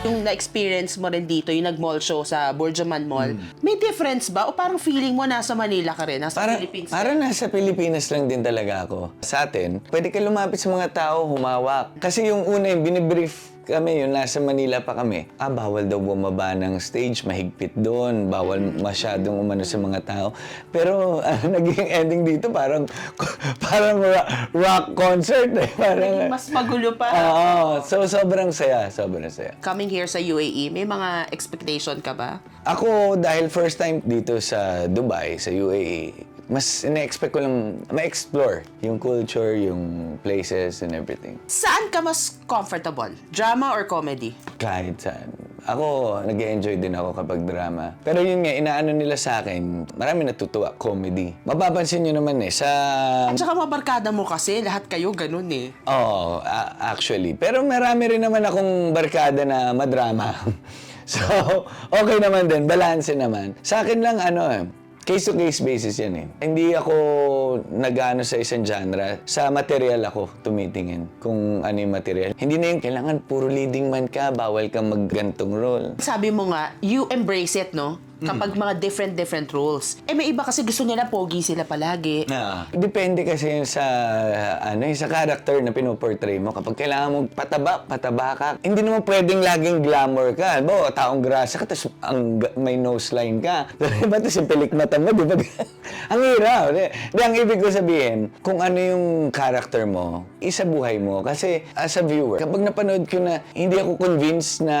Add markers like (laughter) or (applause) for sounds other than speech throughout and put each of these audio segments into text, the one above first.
Yung na-experience mo rin dito, yung nag-mall show sa Burjaman Mall, may difference ba? O parang feeling mo nasa Manila ka rin, nasa Para, Philippines? para nasa Pilipinas lang din talaga ako. Sa atin, pwede ka lumapit sa mga tao, humawak. Kasi yung una, yung binibrief kami, yung nasa Manila pa kami, ah, bawal daw bumaba ng stage, mahigpit doon, bawal masyadong umano sa mga tao. Pero (laughs) ah, naging ending dito, parang (laughs) parang ra- rock concert eh. Parang, Mas magulo pa. Oo, so sobrang saya, sobrang saya. Coming here sa UAE, may mga expectation ka ba? Ako, dahil first time dito sa Dubai, sa UAE, mas ina-expect ko lang ma-explore yung culture, yung places and everything. Saan ka mas comfortable? Drama or comedy? Kahit saan. Ako, nag enjoy din ako kapag drama. Pero yun nga, inaano nila sa akin, marami natutuwa, comedy. Mapapansin nyo naman eh, sa... At saka mabarkada mo kasi, lahat kayo ganun eh. Oo, a- actually. Pero marami rin naman akong barkada na madrama. (laughs) so, okay naman din, balanse naman. Sa akin lang, ano eh, case-to-case basis yan eh. Hindi ako nag-ano sa isang genre. Sa material ako tumitingin kung ano yung material. Hindi na yung kailangan puro leading man ka, bawal kang maggantong role. Sabi mo nga, you embrace it, no? Kapag mga different-different roles. Eh, may iba kasi gusto nila pogi sila palagi. Na, depende kasi yun sa ano yung sa character na pinoportray mo. Kapag kailangan mo pataba, pataba ka. Hindi naman pwedeng laging glamour ka. Bo, taong grasa ka, tapos ang, may nose line ka. (laughs) diba? Tapos yung pilik mata mo, di ba? (laughs) ang hirap. Di, di, ang ibig ko sabihin, kung ano yung character mo, isa buhay mo. Kasi as a viewer, kapag napanood ko na hindi ako convinced na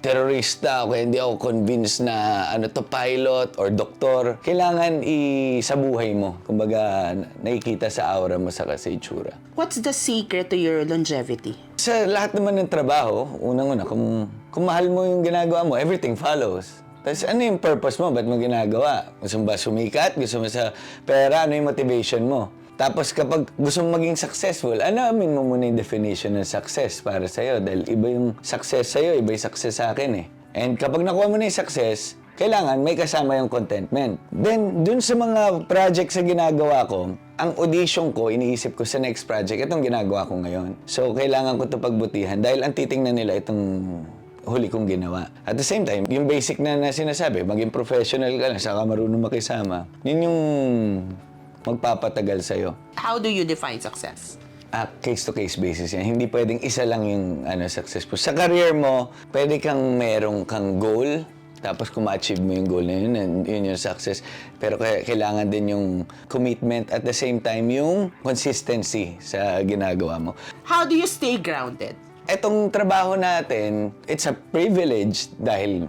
terorista o kaya hindi ako convinced na ano to pilot or doktor, kailangan isabuhay mo. Kumbaga, nakikita sa aura mo sa kasi itsura. What's the secret to your longevity? Sa lahat naman ng trabaho, unang-una, kung, kung mahal mo yung ginagawa mo, everything follows. Tapos ano yung purpose mo? Ba't mo ginagawa? Gusto mo ba sumikat? Gusto mo sa pera? Ano yung motivation mo? Tapos kapag gusto mo maging successful, alamin mo muna yung definition ng success para sa'yo. Dahil iba yung success sa'yo, iba yung success sa akin eh. And kapag nakuha mo na yung success, kailangan may kasama yung contentment. Then, dun sa mga projects na ginagawa ko, ang audition ko, iniisip ko sa next project, itong ginagawa ko ngayon. So, kailangan ko ito pagbutihan dahil ang titingnan nila itong huli kong ginawa. At the same time, yung basic na, na sinasabi, maging professional ka lang, saka marunong makisama, yun yung magpapatagal sa'yo. How do you define success? Ah, case-to-case basis yan. Hindi pwedeng isa lang yung ano, successful. Sa career mo, pwede kang merong kang goal, tapos kung ma-achieve mo yung goal na yun, yun yun yung success. Pero kaya, kailangan din yung commitment at the same time yung consistency sa ginagawa mo. How do you stay grounded? Etong trabaho natin, it's a privilege dahil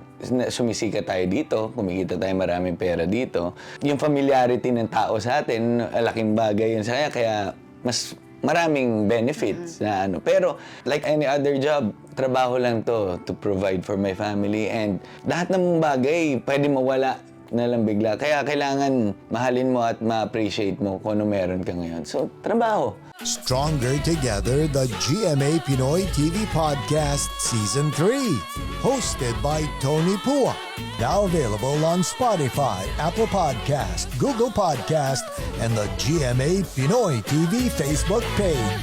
sumisika tayo dito, kumikita tayo maraming pera dito. Yung familiarity ng tao sa atin, laking bagay yun sa kanya, kaya mas maraming benefits na ano. Pero like any other job, trabaho lang to to provide for my family and lahat ng bagay pwede mawala na lang bigla. Kaya kailangan mahalin mo at ma-appreciate mo kung ano meron ka ngayon. So, trabaho. Stronger Together, the GMA Pinoy TV Podcast Season 3. Hosted by Tony Pua. Now available on Spotify, Apple Podcast, Google Podcast, and the GMA Pinoy TV Facebook page.